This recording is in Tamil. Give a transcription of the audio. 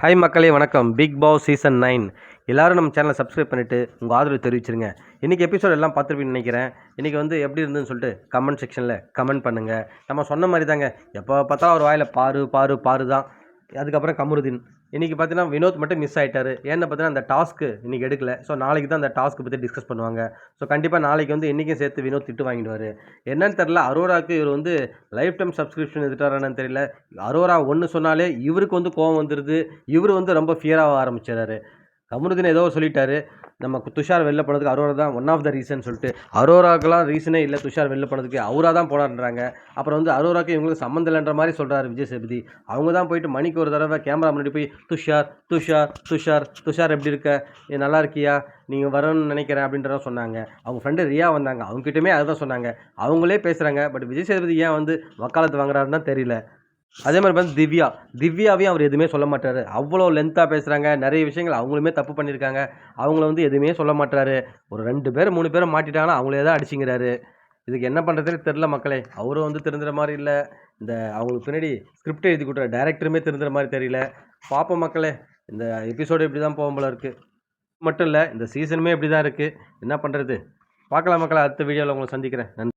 ஹாய் மக்களே வணக்கம். பிக் பாஸ் சீசன் நைன் எல்லோரும் நம்ம சேனலை சப்ஸ்கிரைப் பண்ணிவிட்டு உங்கள் ஆதரவு தெரிவிச்சிருங்க. இன்றைக்கி எபிசோட் எல்லாம் பார்த்துருப்பீங்கன்னு நினைக்கிறேன். இன்றைக்கி வந்து எப்படி இருந்துன்னு சொல்லிட்டு கமெண்ட் செக்ஷனில் கமெண்ட் பண்ணுங்கள் நம்ம சொன்ன மாதிரி தாங்க எப்போ பார்த்தா ஒரு வாயில் பாரு பாரு பாரு தான் அதுக்கப்புறம் கமருதீன். இன்றைக்கி பார்த்தீங்கன்னா வினோத் மட்டும் மிஸ் ஆகிட்டார் ஏன்னு பார்த்தீங்கன்னா அந்த டாஸ்க்கு இன்றைக்கி எடுக்கல. ஸோ நாளைக்கு தான் அந்த டாஸ்க்கு பற்றி டிஸ்கஸ் பண்ணுவாங்க. ஸோ கண்டிப்பாக நாளைக்கு வந்து இன்றைக்கும் சேர்த்து வினோத் திட்டு வாங்கிடுவார். என்னன்னு தெரில அரோராவுக்கு இவர் வந்து லைஃப் டைம் சப்ஸ்கிரிப்ஷன் எடுத்துட்டாரான்னு தெரியல. அரோரா ஒன்று சொன்னாலே இவருக்கு வந்து கோவம் வந்துடுது இவர் வந்து ரொம்ப ஃபியராக ஆரம்பிச்சிடறாரு. கமருதீன் ஏதோ சொல்லிட்டாரு. நம்ம துஷார் வெளில போனதுக்கு அரோரா தான் ஒன் ஆஃப் த ரீசன் சொல்லிட்டு. அரோராக்கெல்லாம் ரீசனே இல்லை துஷார் வெளில போனதுக்கு. அவராக தான் போனார்ன்றாங்க. அப்புறம் வந்து அரோராக்கு இவங்களுக்கு சம்மந்தம் இல்லைன்ற மாதிரி சொல்கிறாரு விஜய் சேதுபதி. அவங்க தான் போயிட்டு மணிக்கு ஒரு தடவை கேமரா முன்னாடி போய் துஷார் துஷார் துஷார் துஷார் எப்படி இருக்க? நல்லா இருக்கியா? நீங்கள் வரணும்னு நினைக்கிறேன் அப்படின்றத சொன்னாங்க. அவங்க ஃப்ரெண்டு ரியா வந்தாங்க. அவங்ககிட்டயுமே அதுதான் சொன்னாங்க. அவங்களே பேசுகிறாங்க பட் விஜய் சேதுபதி ஏன் வந்து வக்காலத்து வாங்குறாருன்னு தான் தெரியல. அதே மாதிரி வந்து திவ்யா. திவ்யாவையும் அவர் எதுவுமே சொல்ல மாட்டாரு. அவ்வளோ லென்த்தாக பேசுகிறாங்க நிறைய விஷயங்கள் அவங்களுமே தப்பு பண்ணியிருக்காங்க. அவங்கள வந்து எதுவுமே சொல்ல மாட்டாரு. ஒரு ரெண்டு பேர் மூணு பேரை மாட்டிட்டாங்கன்னா அவங்களே தான் அடிச்சுங்கிறாரு. இதுக்கு என்ன பண்ணுறதுன்னு தெரில மக்களே. அவரும் வந்து திருந்துற மாதிரி இல்லை. இந்த அவங்களுக்கு பின்னாடி ஸ்கிரிப்ட் எழுதி கொடுக்குற டேரக்டருமே திருந்துற மாதிரி தெரியல. பார்ப்போம் மக்களே. இந்த எபிசோடு இப்படி தான் போகும்போல இருக்குது மட்டும் இல்லை இந்த சீசனுமே இப்படி தான் இருக்குது என்ன பண்ணுறது பார்க்கலாம் மக்களை. அடுத்த வீடியோவில் உங்களை சந்திக்கிறேன். நன்றி.